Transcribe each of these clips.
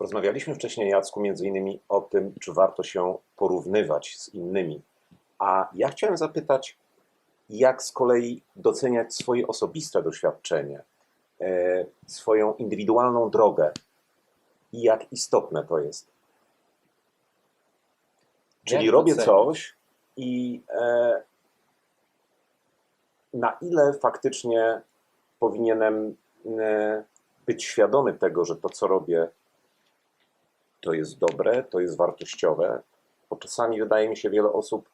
Rozmawialiśmy wcześniej, Jacku, między innymi o tym, czy warto się porównywać z innymi. A ja chciałem zapytać, jak z kolei doceniać swoje osobiste doświadczenie, e, swoją indywidualną drogę i jak istotne to jest. Czyli Jak robię coś i e, na ile faktycznie powinienem e, być świadomy tego, że to, co robię, to jest dobre, to jest wartościowe, bo czasami wydaje mi się, wiele osób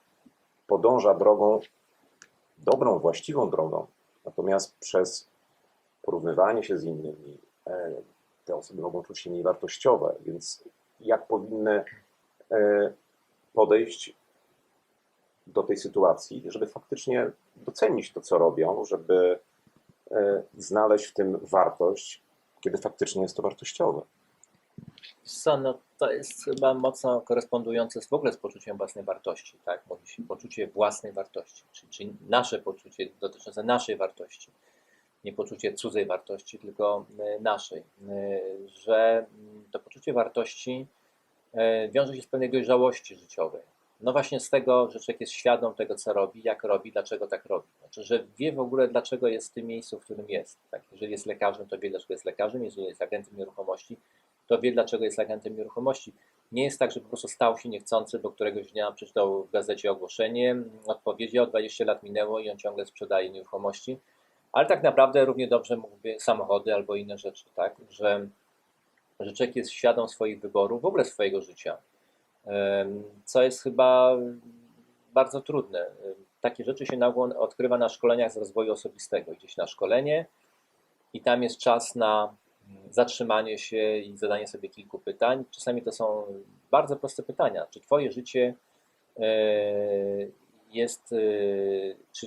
podąża drogą, dobrą, właściwą drogą, natomiast przez porównywanie się z innymi, e, te osoby mogą czuć się mniej wartościowe, więc jak powinny e, podejść do tej sytuacji, żeby faktycznie docenić to, co robią, żeby e, znaleźć w tym wartość, kiedy faktycznie jest to wartościowe. Co, no, to jest chyba mocno korespondujące z, w ogóle z poczuciem własnej wartości, tak? Poczucie własnej wartości, czyli, czyli nasze poczucie dotyczące naszej wartości. Nie poczucie cudzej wartości, tylko y, naszej. Y, Że mm, to poczucie wartości y, wiąże się z pewnej dojrzałości życiowej. No właśnie z tego, że człowiek jest świadom tego, co robi, jak robi, dlaczego tak robi. Znaczy, że wie w ogóle, dlaczego jest w tym miejscu, w którym jest. Tak? Jeżeli jest lekarzem, to wie, dlaczego jest lekarzem. Jeżeli jest agentem nieruchomości, to wie, dlaczego jest agentem nieruchomości. Nie jest tak, że po prostu stał się niechcący, bo któregoś dnia przeczytał w gazecie ogłoszenie, odpowiedział, 20 lat minęło i on ciągle sprzedaje nieruchomości, ale tak naprawdę równie dobrze mógłby samochody albo inne rzeczy, tak? Że, że człowiek jest świadom swoich wyborów, w ogóle swojego życia, co jest chyba bardzo trudne. Takie rzeczy się nagło odkrywa na szkoleniach z rozwoju osobistego. Gdzieś na szkolenie i tam jest czas na zatrzymanie się i zadanie sobie kilku pytań. Czasami to są bardzo proste pytania. Czy Twoje życie e, jest, e, czy,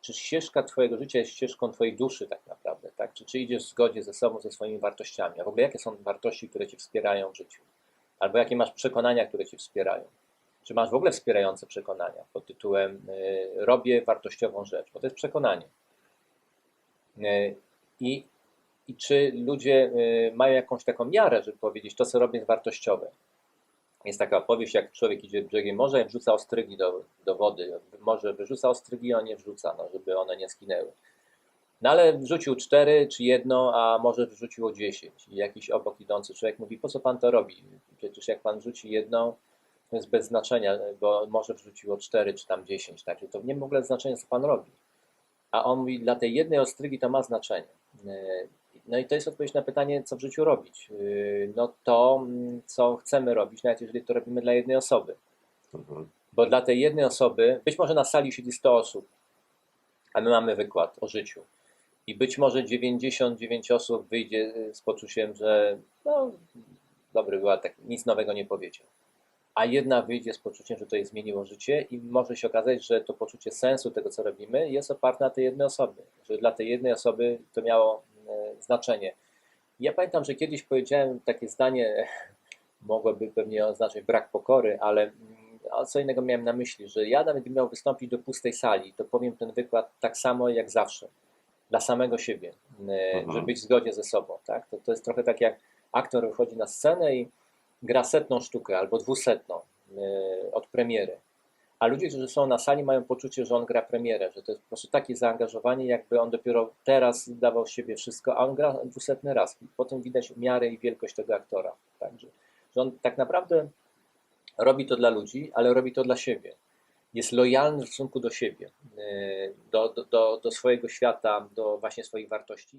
czy ścieżka Twojego życia jest ścieżką Twojej duszy tak naprawdę, tak? Czy, czy idziesz w zgodzie ze sobą, ze swoimi wartościami? A w ogóle jakie są wartości, które Cię wspierają w życiu? Albo jakie masz przekonania, które Cię wspierają? Czy masz w ogóle wspierające przekonania pod tytułem e, robię wartościową rzecz? Bo to jest przekonanie. I i czy ludzie y, mają jakąś taką miarę, żeby powiedzieć, to co robię jest wartościowe. Jest taka opowieść, jak człowiek idzie brzegiem morza i wrzuca ostrygi do, do wody. Może wyrzuca ostrygi, a nie wrzuca, no, żeby one nie skinęły. No ale wrzucił cztery czy jedno, a może wrzuciło dziesięć. I jakiś obok idący człowiek mówi, po co pan to robi? Przecież jak pan wrzuci jedną, to jest bez znaczenia, bo może wrzuciło cztery czy tam dziesięć. Tak? To nie ma w ogóle znaczenia, co pan robi. A on mówi, dla tej jednej ostrygi to ma znaczenie. Y, No i to jest odpowiedź na pytanie, co w życiu robić. Yy, No to, mm, co chcemy robić, nawet jeżeli to robimy dla jednej osoby. Mhm. Bo dla tej jednej osoby, być może na sali siedzi 100 osób, a my mamy wykład o życiu. I być może 99 osób wyjdzie y, z poczuciem, że no, dobry była, tak, nic nowego nie powiedział. A jedna wyjdzie z poczuciem, że to jej zmieniło życie i może się okazać, że to poczucie sensu tego, co robimy, jest oparte na tej jednej osoby. Że dla tej jednej osoby to miało znaczenie. Ja pamiętam, że kiedyś powiedziałem takie zdanie, mogłoby pewnie oznaczać brak pokory, ale mm, co innego miałem na myśli, że ja nawet gdybym miał wystąpić do pustej sali, to powiem ten wykład tak samo jak zawsze, dla samego siebie, e, Mhm. żeby być w zgodzie ze sobą. Tak? To, to jest trochę tak jak aktor wychodzi na scenę i gra setną sztukę albo dwusetną e, od premiery. A ludzie, którzy są na sali, mają poczucie, że on gra premierę, że to jest po prostu takie zaangażowanie, jakby on dopiero teraz dawał siebie wszystko, a on gra dwusetny raz. I potem widać miarę i wielkość tego aktora. Także, że on tak naprawdę robi to dla ludzi, ale robi to dla siebie. Jest lojalny w stosunku do siebie, e, do, do, do, do swojego świata, do właśnie swoich wartości.